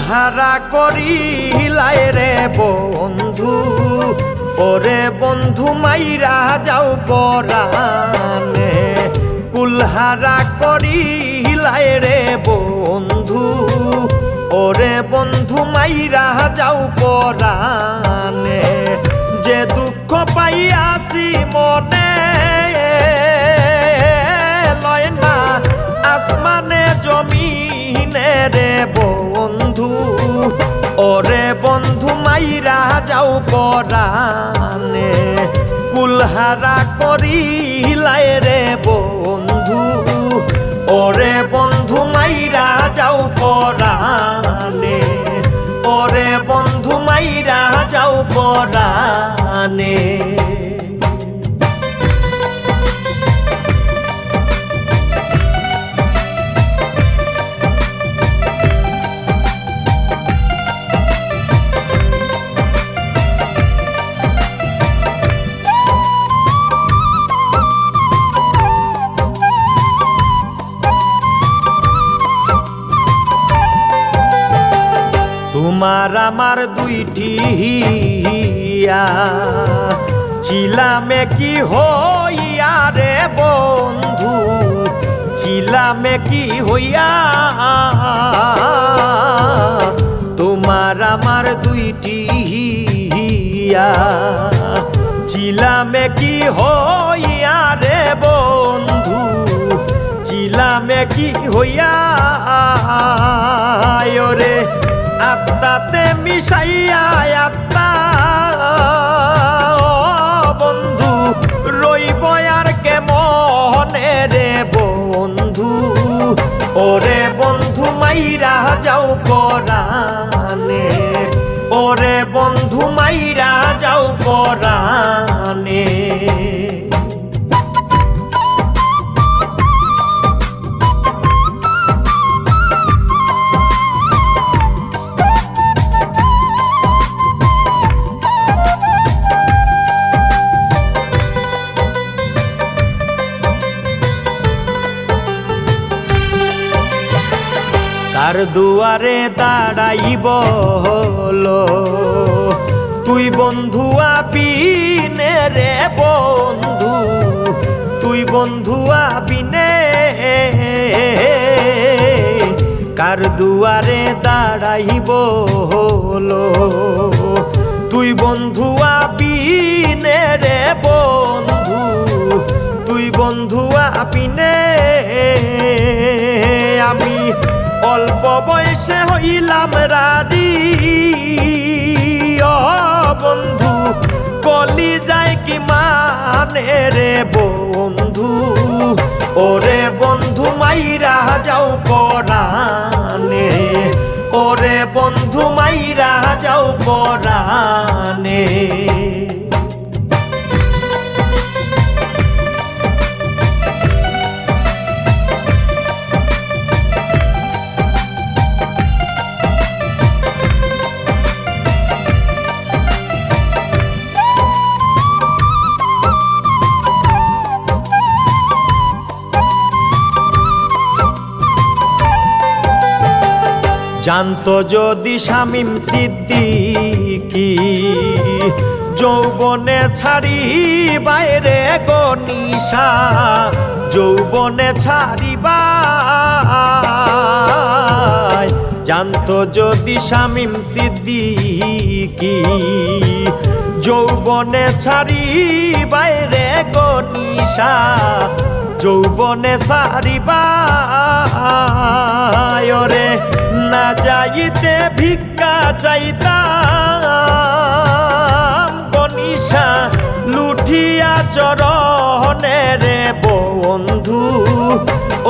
কুলহারা করিলাই রে বন্ধু, ওরে বন্ধু মাইরা যাও পরানে কুলহারা করিলাই রে বন্ধু, ওরে বন্ধু মাইরা যাও পরানে যে দুঃখ পাইয়াছি মনে, লয় না আসমানে জমিনে রে বন্ধু, ওরে বন্ধু মাইরা যাও পরানে কুলহারা করিলাই রে বন্ধু, ওরে বন্ধু মাইরা যাও পরানে ওরে বন্ধু মাইরা যাও পরানে তোমার আমার দুইটি হিয়া। চিলামে কি হইয়া রে বন্ধু চিলামে কি হইয়া। তোমার আমার দুইটি হিয়া। চিলামে কি হইয়া রে বন্ধু চিলামে কি হইয়া। মিশাইয়া আত্মা। বন্ধু, রইব আর কে মনে রে বন্ধু? ওরে বন্ধু, মাইরা যাও পরানে ওরে বন্ধু, মাইরা যাও পরানে কার দুয়ারে দাঁড়াইব হলো। তুই বন্ধু আবিনে রে বন্ধু, তুই বন্ধু আবিনে। কার দুয়ারে দাঁড়াইব হলো। তুই বন্ধু আবিনে রে বন্ধু, তুই বন্ধু আপিনে হইলাম রাদি। বন্ধু, কলি যায় কি মানে রে বন্ধু? ওরে বন্ধু, মাইরা যাও পরানে ওরে বন্ধু, মাইরা যাও পরানে জানতো যদি শামিম সিদ্দিকি, যৌবনে ছাড়ি বাইরে গনিশা যৌবনে ছাড়িবা জানতো যদি শামিম সিদ্দিকি, যৌবনে ছাড়ি বাইরে গনিশা যৌবনে সারিবা রে, না যাইতে ভিক্ষা চাইতাম। গনিশা লুঠিয়া চরণে রে বন্ধু,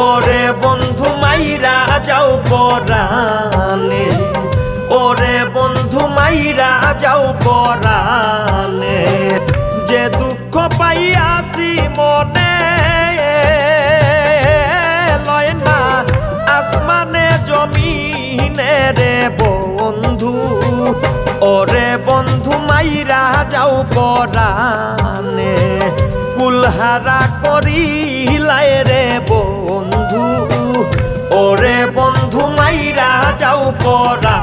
ওরে বন্ধু মাইরা যাও পরানে ওরে বন্ধু মাইরা যাও পরানে যে দুঃখ পাইয়াছি মনে পরানে কুলহারা করিলাই রে বন্ধু ওরে বন্ধু মাইরা যাও পরা